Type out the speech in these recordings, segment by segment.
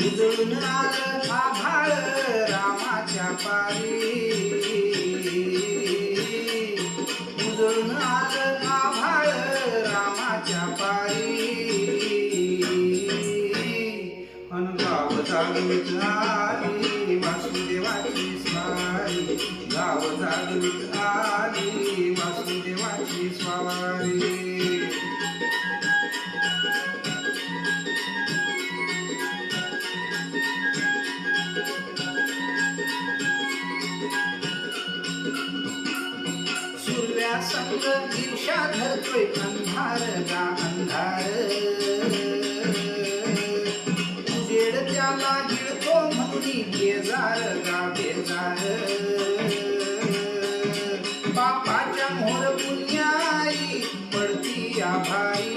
निजळून आलं आभाळ रामाच्या पारी. निजळून आलं आभाळ रामाच्या पारी. अनगाव जागृत आली वासुदेवाची स्वारी. गाव जागृत आली वासुदेवाची स्वारी. संग ईर्षा धरतोय अंधार गा अंधार. उजेड त्याला गिळतो म्हणून बेजार गा बेजार. बापाच्या मोर पुण्याई पडती आभाई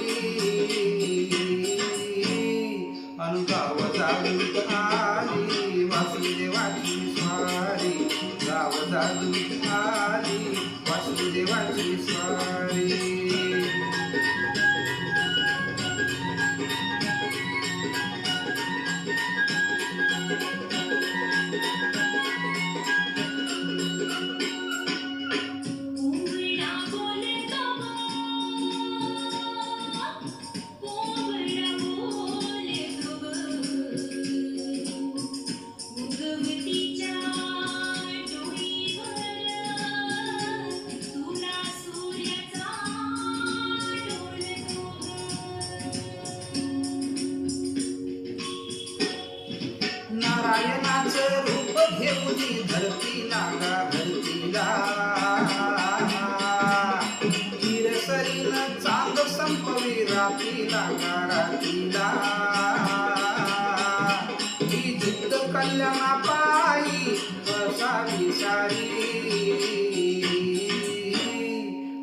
अनुगाव जागृत आली वासुदेवाची स्वारी. गाव जागृत आली वासुदेवाची स्वारी घेऊनी धरतीला गा धरतीला. हिरसरीनं चांद संपवी रातीला गा रातीला. ही जिद्द कल्याणा पायी बसावी सारी.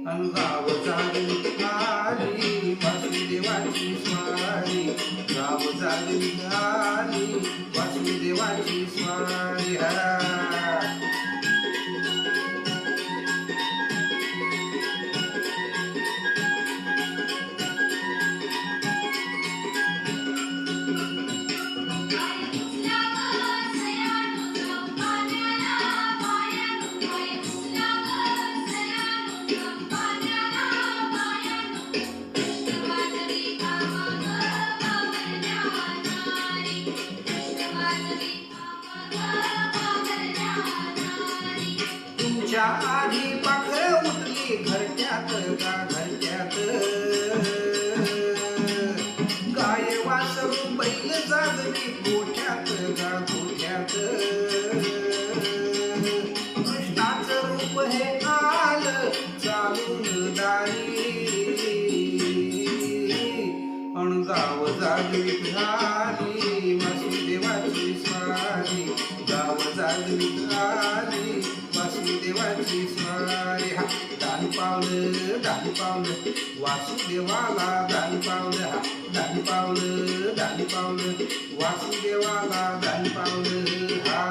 अनुगाव जागृत आली वासुदेवाची स्वारी. गाव जागृत आली वासुदेवाची स्वारी. बैल जागली गोठ्यात गा गोठ्यात कृष्णाच रूप हे आलं चालून दारी. अणगाव जागवित आली वासुदेवाची स्वारी. गाव जागवित झाली वासुदेवाची स्वारी. हा दान पावलं दान पावलं वासुदेवाला दान पावलं. हा दान पावलं दान पावलं वासुदेवाला दान पावलं हा